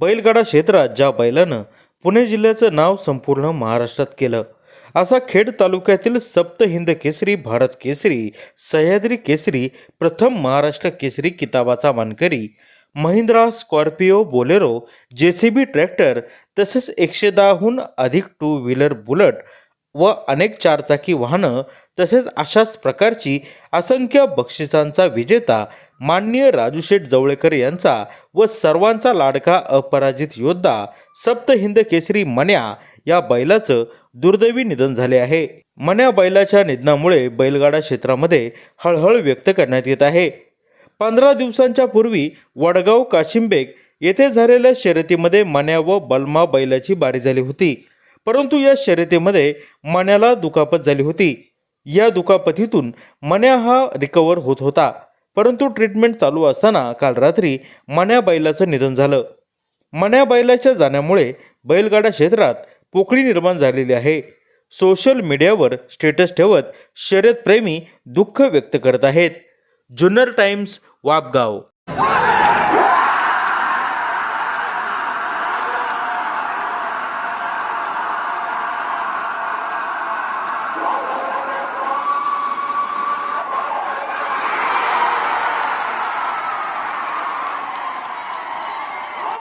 बैलगाडा क्षेत्रात ज्या बैलानं पुणे जिल्ह्याचं नाव संपूर्ण महाराष्ट्रात केलं असा खेड तालुक्यातील सप्त हिंद केसरी भारत केसरी सह्याद्री केसरी प्रथम महाराष्ट्र केसरी किताबाचा मानकरी Mahindra Scorpio Bolero J C B tractor तसेच एकशे दहाहून अधिक टू व्हीलर बुलट व अनेक चारचाकी वाहनं तसेच अशाच प्रकारची असंख्य बक्षिसांचा विजेता माननीय राजूशेठ जवळेकर यांचा व सर्वांचा लाडका अपराजित योद्धा सप्त हिंद केसरी मन्या या बैलाचं दुर्दैवी निधन झाले आहे. मन्या बैलाच्या निधनामुळे बैलगाडा क्षेत्रामध्ये हळहळ व्यक्त करण्यात येत आहे. पंधरा दिवसांच्या पूर्वी वडगाव काशिंबेग येथे झालेल्या शर्यतीमध्ये मन्या व बलमा बैलाची बारी झाली होती. परंतु या शर्यतीमध्ये मण्याला दुखापत झाली होती. या दुखापतीतून मन्या हा रिकवर होत होता. परंतु ट्रीटमेंट चालू असताना काल रात्री मण्या बैलाचं निधन झालं. मण्या बैलाच्या जाण्यामुळे बैलगाडा क्षेत्रात पोकळी निर्माण झालेली आहे. सोशल मीडियावर स्टेटस ठेवत शर्यतप्रेमी दुःख व्यक्त करत आहेत. जुन्नर टाइम्स वापगाव.